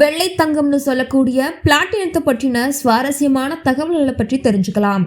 வெள்ளை தங்கம்னு சொல்லக்கூடிய பிளாட்டினத்தை பற்றின சுவாரஸ்யமான தகவல்களை பற்றி தெரிஞ்சுக்கலாம்.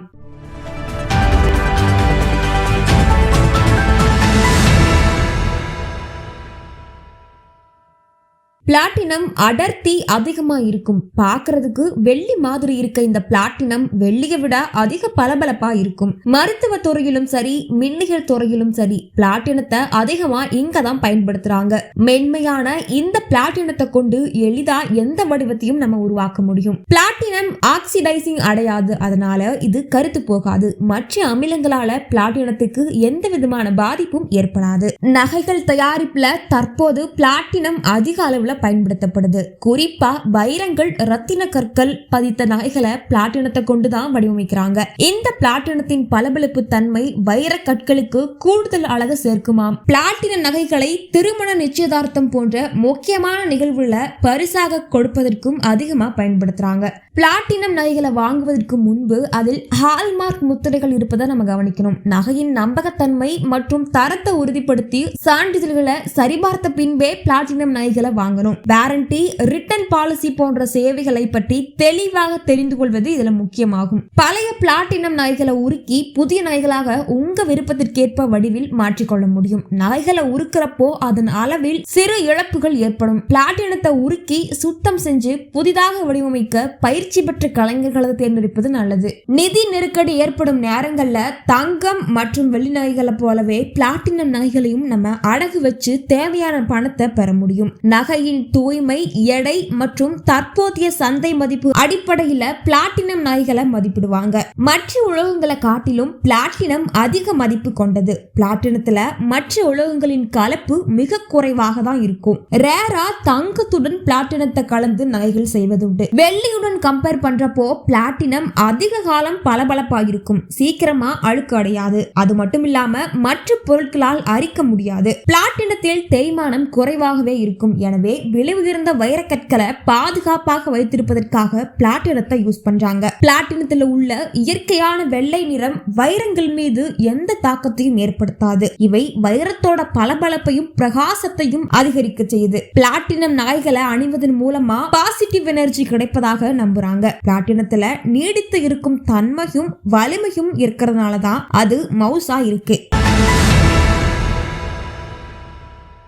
பிளாட்டினம் அடர்த்தி அதிகமாக இருக்கும் பார்க்கறதுக்கு வெள்ளி மாதிரி இருக்க இந்த பிளாட்டினம் வெள்ளியை விட அதிக பளபளப்பா இருக்கும். மருத்துவ துறையிலும் சரி மின்னியல் துறையிலும் சரி பிளாட்டினத்தை அதிகமா இங்க தான் பயன்படுத்துறாங்க. மென்மையான இந்த பிளாட்டினத்தை கொண்டு எளிதா எந்த வடிவத்தையும் நம்ம உருவாக்க முடியும். பிளாட்டினம் ஆக்சிடைசிங் அடையாது அதனால இது கருத்து போகாது. மற்ற அமிலங்களால பிளாட்டினத்துக்கு எந்த விதமான பாதிப்பும் ஏற்படாது. நகைகள் தயாரிப்புல தற்போது பிளாட்டினம் அதிக அளவுல பயன்படுத்தப்படுது. குறிப்பா வைரங்கள் ரத்தின கற்கள் பதித்த நகைகளை பிளாட்டினத்தை கொண்டுதான் வடிவமைக்கிறாங்க. இந்த பிளாட்டினத்தின் பளபளப்பு தன்மை வைர கற்களுக்கு கூடுதல் அழகு சேர்க்குமாம். பிளாட்டின நகைகளை திருமண நிச்சயதார்த்தம் போன்ற முக்கியமான நிகழ்வுல பரிசாக கொடுப்பதற்கும் அதிகமா பயன்படுத்துறாங்க. பிளாட்டினம் நகைகளை வாங்குவதற்கு முன்பு அதில் ஹால்மார்க் முத்திரைகள் இருப்பதை நம்ம கவனிக்கணும். நகையின் நம்பகத்தன்மை மற்றும் தரத்தை உறுதிப்படுத்தி சான்றிதழ்களை சரிபார்த்த பின்பே பிளாட்டினம் நகைகளை வாங்கணும். வாரண்டி ரிட்டர்ன் பாலிசி போன்ற சேவைகளை பற்றி தெளிவாக தெரிந்து கொள்வது இதுல முக்கியமாகும். பழைய பிளாட்டினம் நகைகளை உருக்கி புதிய நகைகளாக உங்க விருப்பத்திற்கேற்ப வடிவில் மாற்றிக்கொள்ள முடியும். நகைகளை உருக்கிறப்போ அதன் அளவில் சிறு இழப்புகள் ஏற்படும். பிளாட்டினத்தை உருக்கி சுத்தம் செஞ்சு புதிதாக வடிவமைக்க பயிற்சி பெற்ற கலைஞர்களை தேர்ந்தெடுப்பது நல்லது. நிதி நெருக்கடி ஏற்படும் நேரங்கள்ல தங்கம் மற்றும் வெள்ளி நகைகளை போலவே பிளாட்டினம் நகைகளையும் நம்ம அடகு வச்சு தேவையான பணத்தை பெற முடியும். நகையின் தூய்மை எடை மற்றும் தற்போதைய சந்தை மதிப்பு அடிப்படையில பிளாட்டினம் நாய்களை மதிப்பிடுவாங்க. மற்ற உலகங்களை காட்டிலும் பிளாட்டினம் அதிக மதிப்பு கொண்டது. பிளாட்டினத்துல மற்ற உலோகங்களின் கலப்பு மிக குறைவாக தான் இருக்கும். ரேரா தங்கத்துடன் பிளாட்டினத்தை கலந்து நகைகள் செய்வதுண்டு. வெள்ளியுடன் கம்பேர் பண்றப்போ பிளாட்டினம் அதிக காலம் பளபளப்பா இருக்கும் சீக்கிரமா அழுக்கு அடையாது. அது மட்டும் இல்லாம மற்ற பொருட்களால் அரிக்க முடியாது. பிளாட்டினத்தில் தேய்மானம் குறைவாகவே இருக்கும். எனவே விளைவுகிருந்த வைரக்கற்களை பாதுகாப்பாக வைத்திருப்பதற்காக பிளாட்டினத்தை யூஸ் பண்றாங்க. பிளாட்டினத்துல உள்ள இயற்கையான வெள்ளை நிறம் வைரங்கள் மீது எந்த தாக்கத்தையும் ஏற்படுத்தாது. இவை வைரத்தோட பளபளப்பையும் பிரகாசத்தையும் அதிகரிக்க செய்யுது. பிளாட்டினம் நகைகளை அணிவதன் மூலமா பாசிட்டிவ் எனர்ஜி கிடைப்பதாக நம்புறாங்க. பிளாட்டினத்துல நீடித்து இருக்கும் தன்மையும் வலிமையும் இருக்கிறதுனால தான் அது மவுசா இருக்கு.